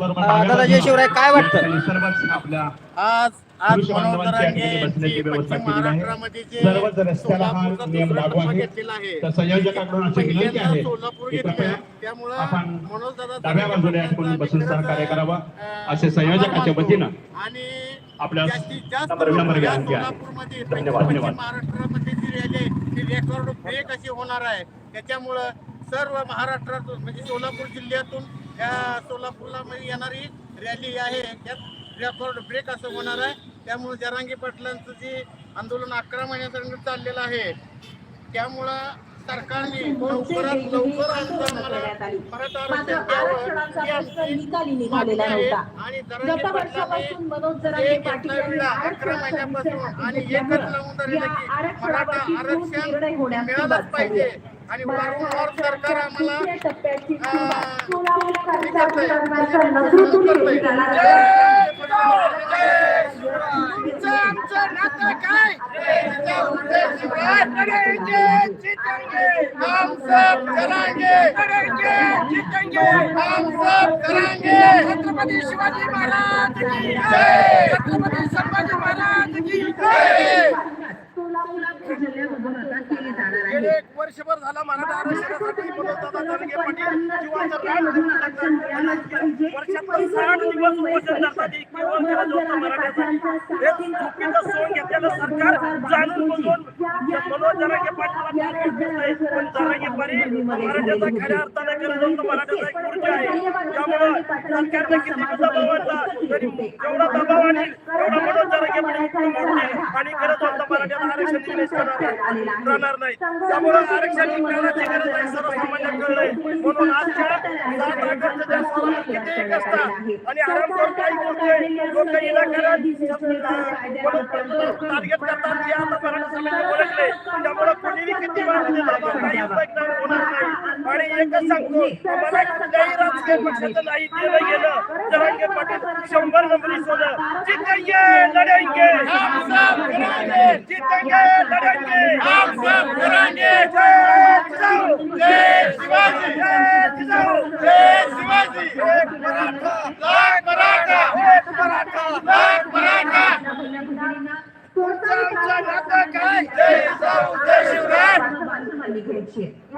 दादा काय वाटतं? आज आज पुरुष बांधवांची या ठिकाणी बसण्याची व्यवस्था केलेली आहे. सर्वच रस्त्याला हा नियम लागू आहे. तर संयोजकांकडून अशी विनंती आहे की कृपया आपण डाव्या बाजूला या ठिकाणी बसून सहकार्य करावा. असे संयोजकाच्या वतीनं आणि आपल्या सोलापूरमध्ये महाराष्ट्रामध्ये जी रॅली ती रेकॉर्ड ब्रेक अशी होणार आहे. त्याच्यामुळं सर्व महाराष्ट्रातून म्हणजे सोलापूर जिल्ह्यातून या सोलापूरला मध्ये येणारी रॅली आहे. त्यात रेकॉर्ड ब्रेक असं होणार आहे. त्यामुळे जरांगी पाटलांचं जे आंदोलन अकरा महिन्यापर्यंत चाललेलं आहे त्यामुळं सरकारने लवकरात लवकर आणि अकरा महिन्यापासून आणि एकच लावून धरले या की मराठा आरक्षण मिळालंच पाहिजे. आणि वारंवार सरकार आम्हाला हे. हम सब करांगे जितेंगे. हम सब करांगे छत्रपती शिवाजी महाराज की छत्रपती संभाजी महाराज की जय सोलापूर जिल्ह्यामधून आता केली जाणार गेले एक वर्षभर झाला मराठा आरक्षणासाठी मनोजदादा जरांगे पाटील जीवाचं प्राण आरक्षण देऊन आरक्षण द्यायलाच पाहिजे. वर्षातून साठ दिवस उपोषण करतात. एक केवळ गरज होतं मराठ्यासाठी. हे चुकीचं सोंग घेतलेलं सरकार जाणून बुजून मनोज जरांगे पाटलाला टार्गेट करतंय. पण जरांगे पाटील मराठ्याचा खऱ्या अर्थाने गरज होतं मराठ्याचा एक ऊर्जा आहे. त्यामुळं सरकारने किती दबाव आणला? तरी जेवढा दबाव आणेल तेवढा मनोज जरांगे पाटील आणि होतं मराठ्याला आरक्षण दिलेच राहणार नाही. त्यामुळं आरक्षण करण्याची गरज आहे सर्वसामान्य कळलंय. म्हणून आजच्या सात ऑगस्टच्या दिवसाला किती एक असतात? आणि आरामखोर काही गोष्टी लोक विनाकारण टार्गेट करतात हे आता मराठा समाजाने ओळखले त्यामुळे कोणीही किती म्हणजे दाबा काही उपयोग होणार एकच सांगतो. आम्हाला कुठल्याही राजकीय पक्षाचं नाही. दिलं गेलं जरांगे पाटील शंभर नंबरी सोडलं जितेंगे लढेंगे जितेंगे लढेंगे जय शिवाजी जय शिवाजी एक मराठा मराठा. एक मराठा मराठा काय जय जय आहे.